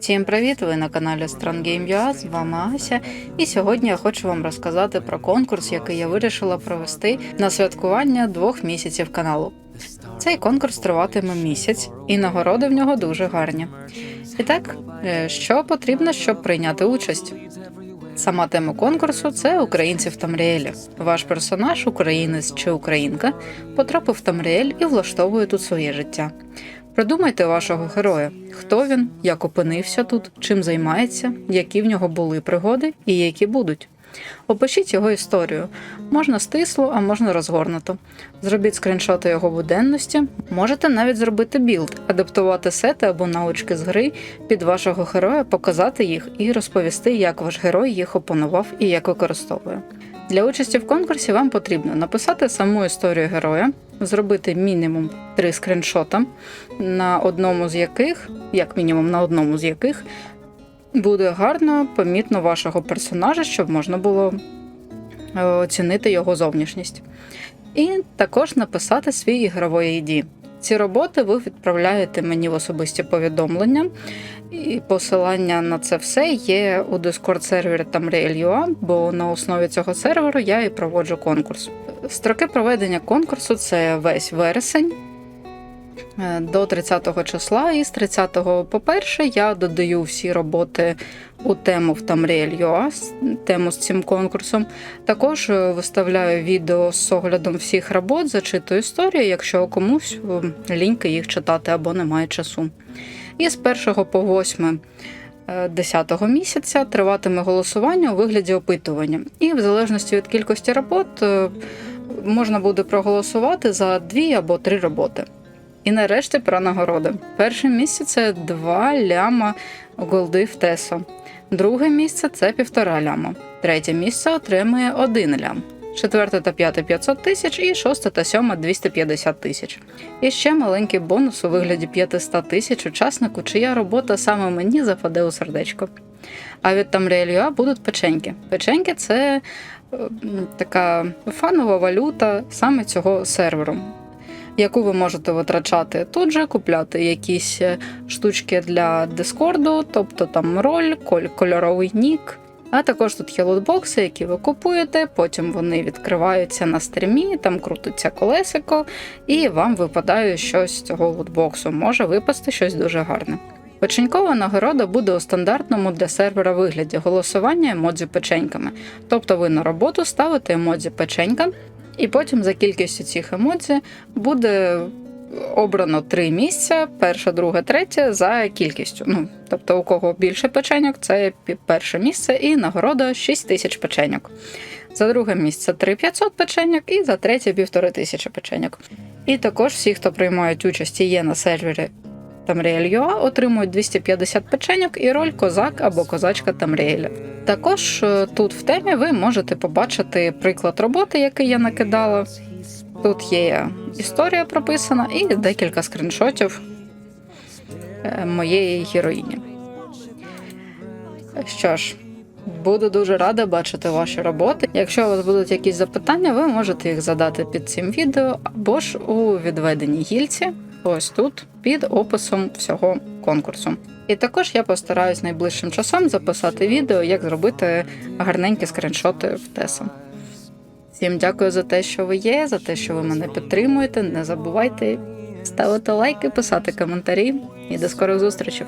Всім привіт! Ви на каналі StrongGame.ua, з вами Ася. І сьогодні я хочу вам розказати про конкурс, який я вирішила провести на святкування двох місяців каналу. Цей конкурс триватиме місяць, і нагороди в нього дуже гарні. І так, е, що потрібно, щоб прийняти участь? Сама тема конкурсу це українці в Тамріелі. Ваш персонаж, українець чи українка, потрапив в Тамріель і влаштовує тут своє життя. Придумайте вашого героя, хто він, як опинився тут, чим займається, які в нього були пригоди і які будуть. Опишіть його історію. Можна стисло, а можна розгорнуто. Зробіть скріншоти його буденності. Можете навіть зробити білд, адаптувати сети або навички з гри під вашого героя, показати їх і розповісти, як ваш герой їх опанував і як використовує. Для участі в конкурсі вам потрібно написати саму історію героя, зробити мінімум три скріншота, на одному з яких, як мінімум на одному з яких, буде гарно помітно вашого персонажа, щоб можна було е, оцінити його зовнішність. І також написати свій ігровий ID. Ці роботи ви відправляєте мені в особисті повідомлення, і посилання на це все є у Discord сервері Tamriel.ua, бо на основі цього серверу я і проводжу конкурс. Строки проведення конкурсу це весь вересень. Е, До 30 числа і з 30 по перше я додаю всі роботи у тему в Tamriel.ua, тему з цим конкурсом. Також е, виставляю відео з оглядом всіх робот, зачитую історію, якщо комусь е, ліньки їх читати або немає часу. І з 1 по 8 е, 10 місяця триватиме голосування у вигляді опитування. І в залежності від кількості робот можна буде проголосувати за дві або три роботи. І нарешті про нагороди. Перше місце це 2 ляма голди в Тесо. Друге місце це півтора ляма. Третє місце отримує 1 лям. Четверте та п'яте 500 тисяч і шосте та сьоме 250 тисяч. І ще маленький бонус у вигляді 500 тисяч учаснику, чия робота саме мені западе у сердечко. А від Тамріелюа будуть печеньки. Печеньки це е, така фанова валюта саме цього серверу. Яку ви можете витрачати тут же, купляти якісь е, штучки для Дискорду, тобто там роль, коль- кольоровий нік. А також тут є лотбокси, які ви купуєте, потім вони відкриваються на стрімі, там крутиться колесико, і вам випадає щось з цього лотбоксу. Може випасти щось дуже гарне. Печенькова нагорода буде у стандартному для сервера вигляді голосування емодзі печеньками. Тобто ви на роботу ставите емодзі печенька, і потім за кількістю цих емодзі буде обрано три місця: перше, друге, третє за кількістю. Ну, тобто, у кого більше печеньок, це перше місце, і нагорода 6 тисяч печеньок. За друге місце 3500 печеньок, і за третє 1500 печеньок. І також всі, хто приймають участь і є на сервері Tamriel.ua, отримують 250 печеньок і роль козак або козачка Тамріеля. Також е, тут в темі ви можете побачити приклад роботи, який я накидала. Тут є історія прописана і декілька скріншотів е, моєї героїні. Що ж, буду дуже рада бачити ваші роботи. Якщо у вас будуть якісь запитання, ви можете їх задати під цим відео або ж у відведеній гільці, ось тут, під описом всього конкурсу. І також я постараюсь найближчим часом записати відео, як зробити гарненькі скріншоти в Теса. Всім дякую за те, що ви є, за те, що ви мене підтримуєте. Не забувайте ставити лайки, писати коментарі і до скорих зустрічей.